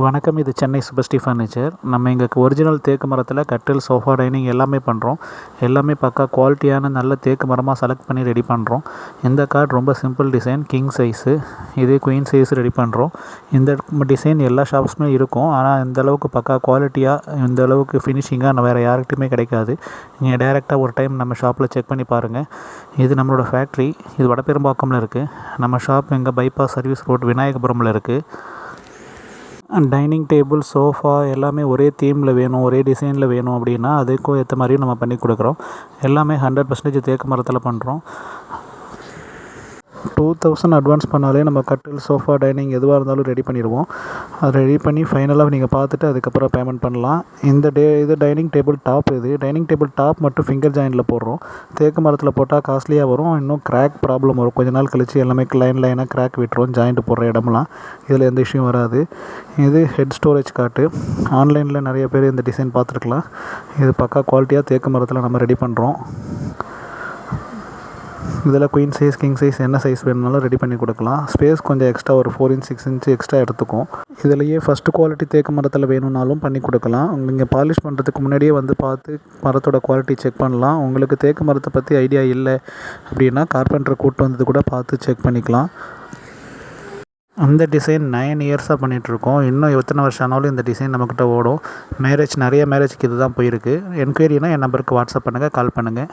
வணக்கம் இது சென்னை சுபஸ்டி ஃபர்னிச்சர் நம்ம எங்களுக்கு ஒரிஜினல் தேக்கு மரத்தில் கட்டில் சோஃபா டைனிங் எல்லாமே பண்ணுறோம் எல்லாமே பக்கா குவாலிட்டியான நல்ல தேக்கு மரமாக செலக்ட் பண்ணி ரெடி பண்ணுறோம் இந்த கார்டு ரொம்ப சிம்பிள் டிசைன் கிங் சைஸு இதே குயின் சைஸ் ரெடி பண்ணுறோம் இந்த டிசைன் எல்லா ஷாப்ஸுமே இருக்கும். ஆனால் இந்த அளவுக்கு பக்கா குவாலிட்டியாக இந்த அளவுக்கு ஃபினிஷிங்காக வேறு யார்கிட்டையுமே கிடைக்காது. நீங்கள் டேரெக்டாக ஒரு டைம் நம்ம ஷாப்பில் செக் பண்ணி பாருங்கள் இது நம்மளோட ஃபேக்ட்ரி இது வடபெரும்பாக்கமில் இருக்குது நம்ம ஷாப் எங்கள் பைபாஸ் சர்வீஸ் ரோட் விநாயகபுரமில் இருக்குது டைனிங் டேபிள் சோஃபா எல்லாமே ஒரே தீமில் வேணும் ஒரே டிசைனில் வேணும் அப்படின்னா அதுக்கும் ஏற்ற மாதிரியும் நம்ம பண்ணி கொடுக்குறோம். எல்லாமே ஹண்ட்ரட் பர்சன்டேஜ் தேக்கு மரத்தில் பண்ணுறோம் டூ தௌசண்ட் அட்வான்ஸ் பண்ணாலே நம்ம கட்டில் சோஃபா டைனிங் எதுவாக இருந்தாலும் ரெடி பண்ணிடுவோம். அது ரெடி பண்ணி ஃபைனலாக நீங்கள் பார்த்துட்டு அதுக்கப்புறம் பேமெண்ட் பண்ணலாம். இந்த டே இது டைனிங் டேபிள் டாப் இது. டைனிங் டேபிள் டாப் மட்டும் ஃபிங்கர் ஜாயினில் போடுறோம். தேக்கு மரத்தில் போட்டால் காஸ்ட்லியாக வரும். இன்னும் கிராக் ப்ராப்ளம் வரும். கொஞ்ச நாள் கழிச்சு எல்லாமே லைன் லைனாக கிராக் விட்டுரும். ஜாயிண்ட் போடுற இடம்லாம். இதில் எந்த இஷ்யூ வராது. இது ஹெட் ஸ்டோரேஜ் காட்டு. ஆன்லைனில் நிறைய பேர் இந்த டிசைன் பார்த்துருக்கலாம். இது பக்கா குவாலிட்டியாக தேக்கு மரத்தில் நம்ம ரெடி பண்ணுறோம் இதில் குயின் சைஸ் கிங் சைஸ் என்ன சைஸ் வேணுனாலும் ரெடி பண்ணி கொடுக்கலாம். ஸ்பேஸ் கொஞ்சம் எக்ஸ்ட்ரா ஒரு four inch six inch extra எடுத்துக்கும். இதுலேயே ஃபஸ்ட்டு குவாலிட்டி தேக்கு மரத்தில் வேணும்னாலும் பண்ணி கொடுக்கலாம். நீங்கள் பாலிஷ் பண்ணுறதுக்கு முன்னாடியே வந்து பார்த்து மரத்தோட குவாலிட்டி செக் பண்ணலாம். உங்களுக்கு தேக்கு மரத்தை பற்றி ஐடியா இல்லை அப்படின்னா கார்பெண்டரை கூப்பிட்டு வந்தது கூட பார்த்து செக் பண்ணிக்கலாம். அந்த டிசைன் நைன் இயர்ஸாக பண்ணிகிட்ருக்கோம் இன்னும் எத்தனை வருஷம் ஆனாலும் இந்த டிசைன் நம்மக்கிட்ட ஓடும். மேரேஜ் நிறைய மேரேஜ்க்கு இது தான் போயிருக்கு. என்கொயரினா என் நம்பருக்கு வாட்ஸ்அப் பண்ணுங்கள் கால் பண்ணுங்கள்